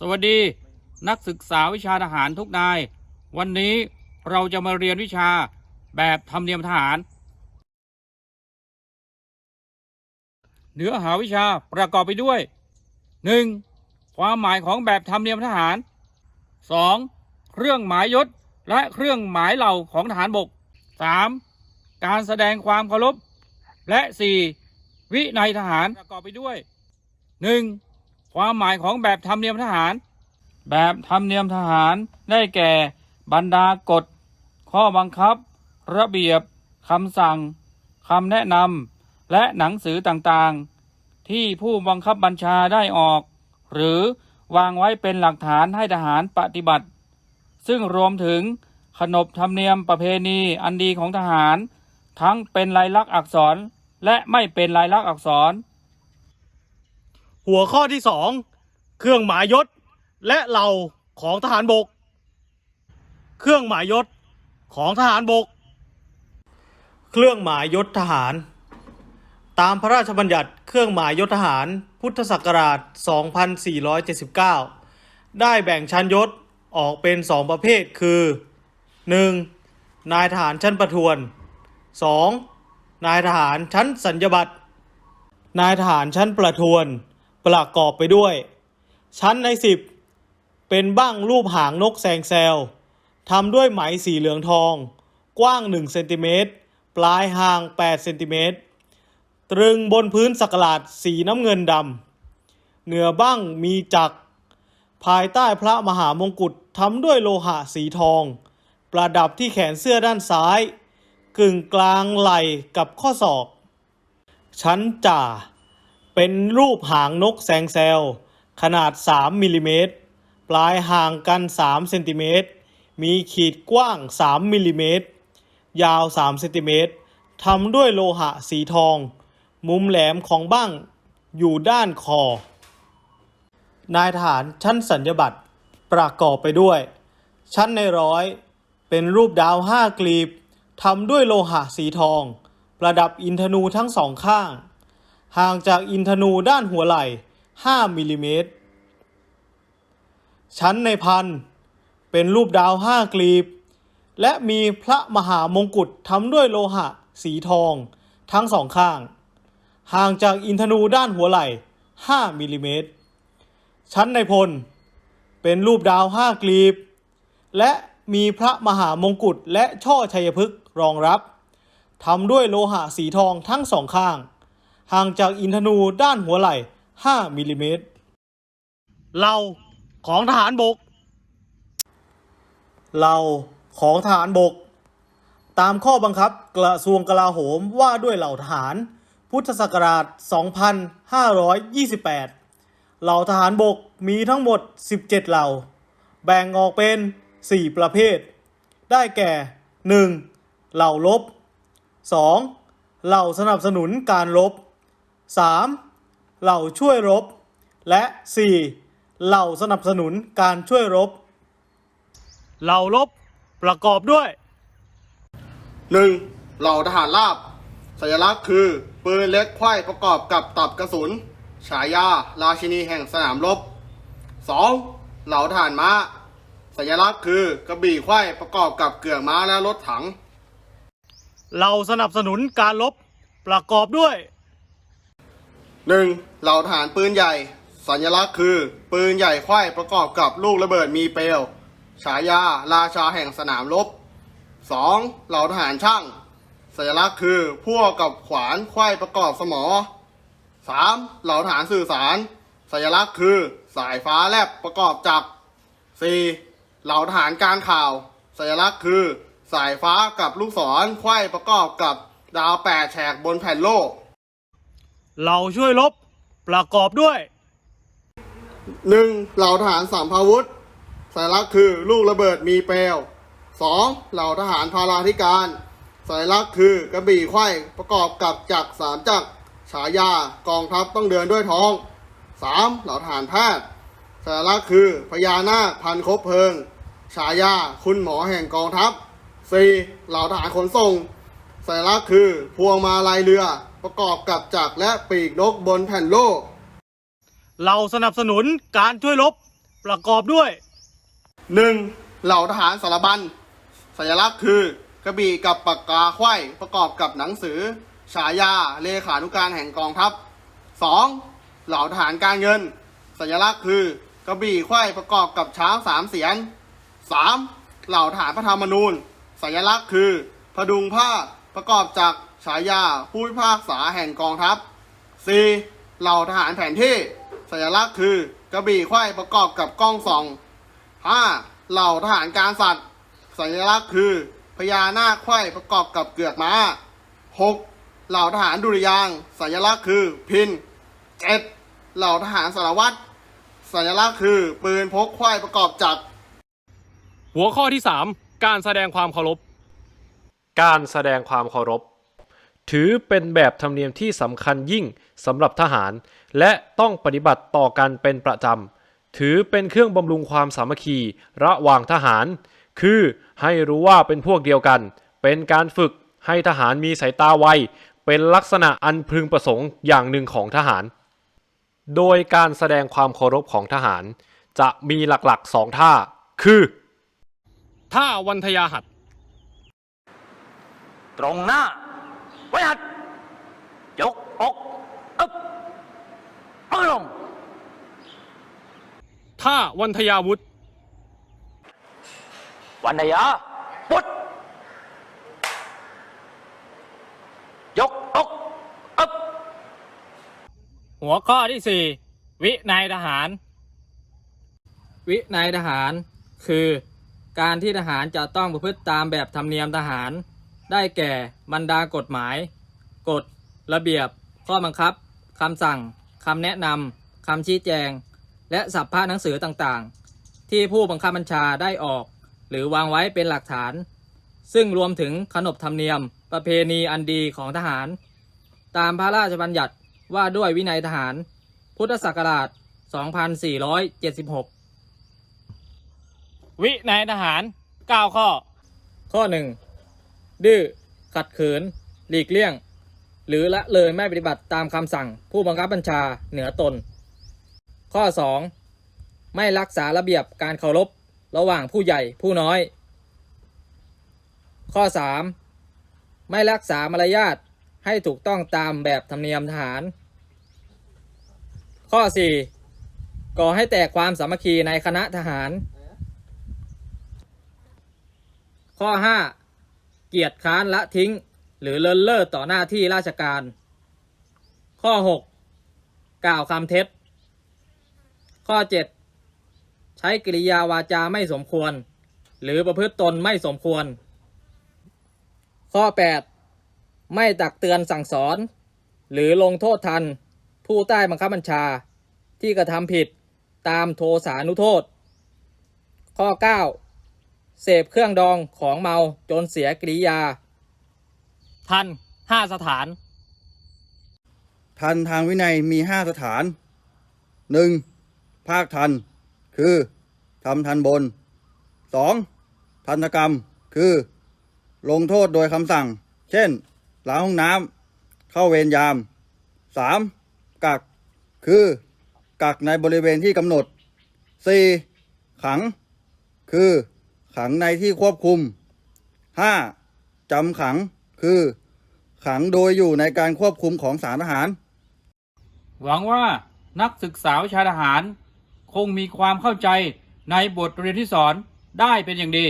สวัสดีนักศึกษาวิชาทหารทุกนาย วันนี้เราจะมาเรียนวิชาแบบธรรมเนียมทหาร เนื้อหาวิชาประกอบไปด้วย 1. ความหมายของแบบธรรมเนียมทหาร 2. เครื่องหมายยศและเครื่องหมายเหล่าของทหารบก 3. การแสดงความเคารพ และ 4. วินัยทหารประกอบไปด้วย 1. ความหมายของแบบธรรมเนียมทหาร แบบธรรมเนียมทหารได้แก่บรรดากฎ ข้อบังคับ ระเบียบคำสั่งคำแนะนำและหนังสือต่างๆ ที่ผู้บังคับบัญชาได้ออก หรือวางไว้เป็นหลักฐานให้ทหารปฏิบัติ ซึ่งรวมถึงขนบธรรมเนียมประเพณีอันดีของทหาร ทั้งเป็นลายลักษณ์อักษรและไม่เป็นลายลักษณ์อักษร หัวข้อที่สองเครื่องหมายยศและเหล่าของทหารบก เครื่องหมายยศของทหารบก เครื่องหมายยศทหาร ตามพระราชบัญญัติเครื่องหมายยศทหารพุทธศักราช 2479 ได้แบ่งชั้นยศออกเป็นสองประเภทคือ 1. นายทหารชั้นประทวน 2. นายทหารชั้นสัญญบัตรนายทหารชั้นประทวน ประกอบไปด้วย ชั้นในสิบเป็นบ้างรูปหางนกแซงแซวทำด้วยไหมสีเหลืองทอง กว้าง1เซนติเมตรปลายห่าง8เซนติเมตรตรึงบนพื้นสักหลาดสีน้ำเงินดำเหนือบ้างมีจักร ภายใต้พระมหามงกุฎทำด้วยโลหะสีทอง ประดับที่แขนเสื้อด้านซ้าย กึ่งกลางไหล่กับข้อศอก ชั้นจ่า เป็นรูปหางนกแซงแซวขนาด 3มิลลิเมตร ปลายห่างกัน 3 เซนติเมตร มีขีดกว้าง 3มิลลิเมตร ยาว 3 เซนติเมตร ทำด้วยโลหะสีทอง มุมแหลมของบ้างอยู่ด้านคอ นายทหารชั้นสัญญบัตรประกอบไปด้วย ชั้นในร้อย เป็นรูปดาวห้ากลีบทำด้วยโลหะสีทอง ประดับอินทนูทั้งสองข้าง ห่างจากอินทนูด้านหัวไหล่ 5มิลลิเมตร ชั้นในพันเป็นรูปดาวห้ากลีบ และมีพระมหามงกุฎทำด้วยโลหะ สีทอง ทั้งสองข้าง ห่างจากอินทนูด้านหัวไหล่ 5มิลลิเมตร ชั้นในพล เป็นรูปดาวห้ากลีบ และมีพระมหามงกุฎและช่อชัยพฤกษ์รองรับทำด้วยโลหะสีทองทั้งสองข้าง ห่างจากอินทนูด้านหัวไหล่ 5มิลลิเมตรเราของทหารบก เราของทหารบก ตามข้อบังคับกระทรวงกลาโหมว่าด้วยเหล่าทหาร พุทธศักราช 2528 เหล่าทหารบกมีทั้งหมด 17 เหล่า แบ่งออกเป็น 4 ประเภท ได้แก่ 1. เหล่ารบ 2. เหล่าสนับสนุนการรบ 3. เหล่าช่วยรบ และ 4. เหล่าสนับสนุนการช่วยรบ เหล่ารบประกอบด้วยหนึ่งเหล่าทหารราบ สัญลักษณ์คือ ปืนเล็กไขว้ประกอบกับตับกระสุน ฉายา ราชินีแห่งสนามรบ 2. เหล่าทหารม้า สัญลักษณ์คือกระบี่ไขว้ประกอบกับเกือกม้าและรถถังเราสนับสนุนการรบประกอบด้วย 1. เหล่าทหารปืนใหญ่ สัญลักษณ์คือ ปืนใหญ่ไขว้ประกอบกับลูกระเบิดมีเปลว ฉายา ราชาแห่งสนามรบ 2. เหล่าทหารช่าง สัญลักษณ์คือพวกกับขวานไขว้ประกอบสมอ 3. เหล่าทหารสื่อสาร สัญลักษณ์คือสายฟ้าแลบประกอบจักร 4. เหล่าทหารการข่าว สัญลักษณ์คือ สายฟ้ากับลูกศรไขว้ประกอบกับดาวแปดแฉกบนแผ่นโลก เราช่วยรบประกอบด้วยหนึ่งเหล่าทหารสามพาวุธสัญลักษณ์คือลูกระเบิดมีเปลวสองเหล่าทหารพาราธิการสัญลักษณ์คือกระบี่ไขว้ประกอบกับจักรสามจักรฉายากองทัพต้องเดินด้วยท้องสามเหล่าทหารแพทย์สัญลักษณ์คือพญานาคพันคบเพลิง ฉายาคุณหมอแห่งกองทัพสี่เหล่าทหารขนส่งสัญลักษณ์คือพวงมาลัยเรือ ประกอบกับจักรและปีกนกบนแผ่นโลก เราสนับสนุนการช่วยรบประกอบด้วยหนึ่งเหล่าทหารสารบัญสัญลักษณ์คือกระบี่กับปากกาไขว้ประกอบกับหนังสือ ฉายาเลขานุการแห่งกองทัพสองเหล่าทหารการเงิน สัญลักษณ์คือกระบี่ไขว้ประกอบกับช้างสามเสียนสามเหล่าทหารพระธรรมนูญ สัญลักษณ์คือพดุงผ้าประกอบจาก ฉายาผู้พิพากษาแห่งกองทัพ 4. เหล่าทหารแผนที่ สัญลักษณ์คือกระบี่ไขว้ประกอบกับกล้องส่อง 5. เหล่าทหารการสัตว์ สัญลักษณ์คือพญานาคไขว้ประกอบกับเกือกม้า 6. เหล่าทหารดุริยางค์สัญลักษณ์คือพิน 7. เหล่าทหารสารวัตร สัญลักษณ์คือปืนพกไขว้ประกอบจักรหัวข้อที่ 3 การแสดงความเคารพ การแสดงความเคารพ ถือเป็นแบบธรรมเนียมที่สำคัญยิ่งสำหรับทหาร และต้องปฏิบัติต่อกันเป็นประจำ ถือเป็นเครื่องบำรุงความสามัคคีระหว่างทหาร คือให้รู้ว่าเป็นพวกเดียวกัน เป็นการฝึกให้ทหารมีสายตาไว เป็นลักษณะอันพึงประสงค์อย่างหนึ่งของทหาร โดยการแสดงความเคารพของทหาร จะมีหลักๆสองท่า คือ ท่าวันทยาหัดตรงหน้า ไว้หัดยกอกอึบมือลงท่าวันทยาวุธวันทยาปุดยกอกอึบหัวข้อที่4วินัยทหาร วินัยทหารคือการที่ทหารจะต้องประพฤติตามแบบธรรมเนียมทหาร ได้แก่บรรดากฎหมาย กฎ ระเบียบ ข้อบังคับคำสั่งคำแนะนำคำชี้แจง และสัพพะหนังสือต่างๆ ที่ผู้บังคับบัญชาได้ออก หรือวางไว้เป็นหลักฐาน ซึ่งรวมถึงขนบธรรมเนียม ประเพณีอันดีของทหาร ตามพระราชบัญญัติว่าด้วยวินัยทหาร พุทธศักราช 2476 วินัยทหาร 9 ข้อ ข้อ 1 ดื้อ ขัดขืน หลีกเลี่ยง หรือละเลยไม่ปฏิบัติตามคำสั่งผู้บังคับบัญชาเหนือตน ข้อ 2 ไม่รักษาระเบียบการเคารพระหว่างผู้ใหญ่ผู้น้อย ข้อ 3 ไม่รักษามารยาทให้ถูกต้องตามแบบธรรมเนียมทหาร ข้อ 4 ก่อให้แตกความสามัคคีในคณะทหาร ข้อ 5 เกียรติค้านละทิ้ง หรือเลินเล่อต่อหน้าที่ราชการ ข้อ 6 กล่าวคำเท็จ ข้อ 7 ใช้กิริยาวาจาไม่สมควร หรือประพฤติตนไม่สมควร ข้อ 8 ไม่ตักเตือนสั่งสอน หรือลงโทษทัน ผู้ใต้บังคับบัญชาที่กระทำผิดตามโทสานุโทษ ข้อ 9 เสพเครื่องดองของเมาจนเสียกริยา ทันห้าสถาน ทันทางวินัยมีห้าสถานหนึ่งภาคทัน คือทำทันบนสองทันกรรมคือ ลงโทษโดยคำสั่ง เช่นล้างห้องน้ำเข้าเวรยามสามกัก คือ กักในบริเวณที่กำหนดสี่ขัง คือ ขังในที่ควบคุมห้าจำขังคือ ขังโดยอยู่ในการควบคุมของสารทหาร หวังว่านักศึกษาวิชาทหาร คงมีความเข้าใจในบทเรียนที่สอนได้เป็นอย่างดี